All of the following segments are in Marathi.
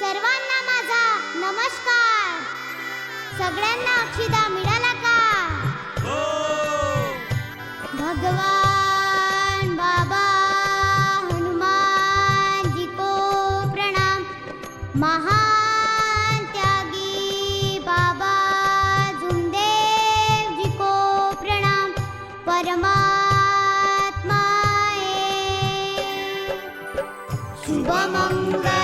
सर्वांना माझा नमस्कार सगळ्यांना अक्षिदा मिळाला का हो. भगवान बाबा हनुमान जिको प्रणाम महान त्यागी बाबा जी जिको प्रणाम परमात्मा शुभम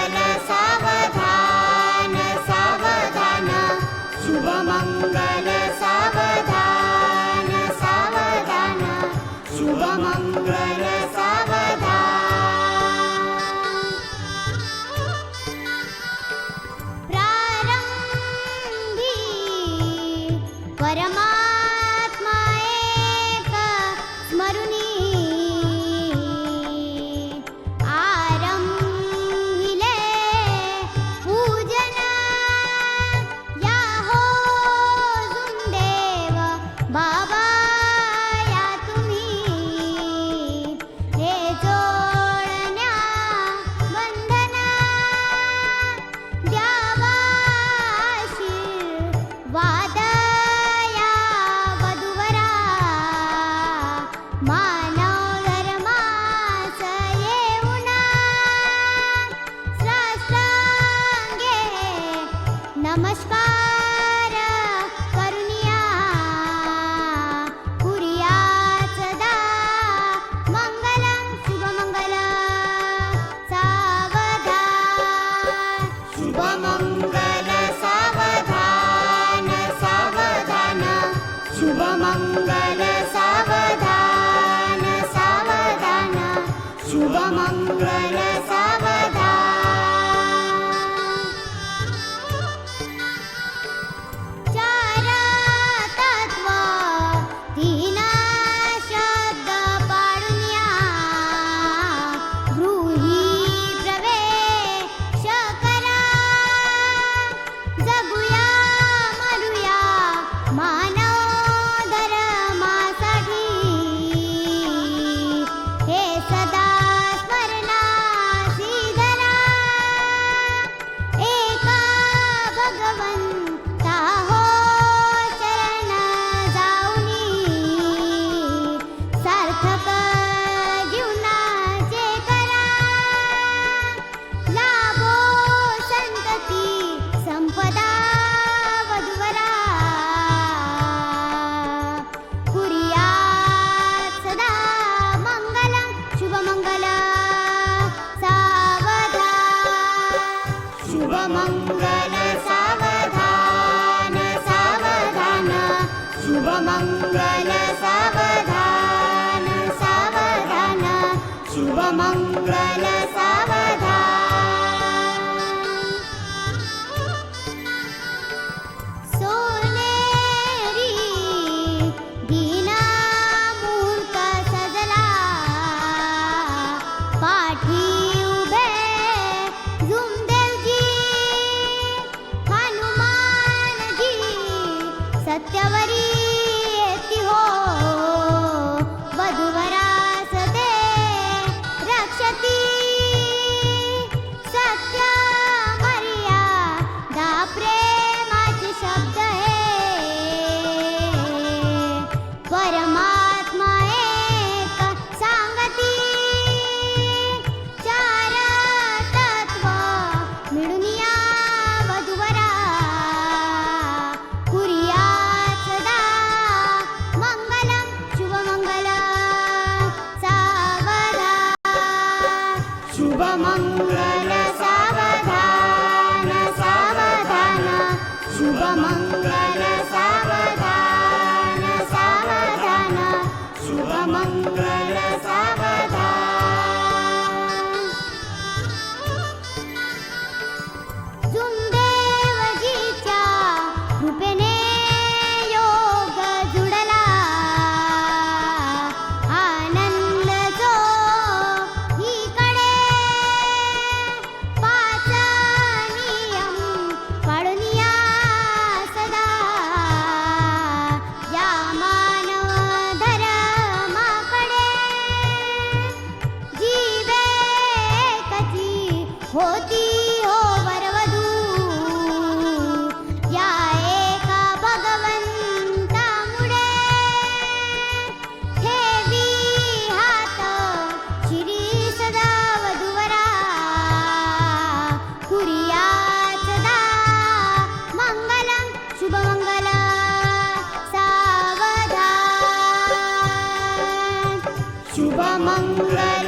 प्रारम्भि परमात्म एक स्मरुणी आरम्भि ले दुन्देव याहोन्देव सत्यावरी Bye.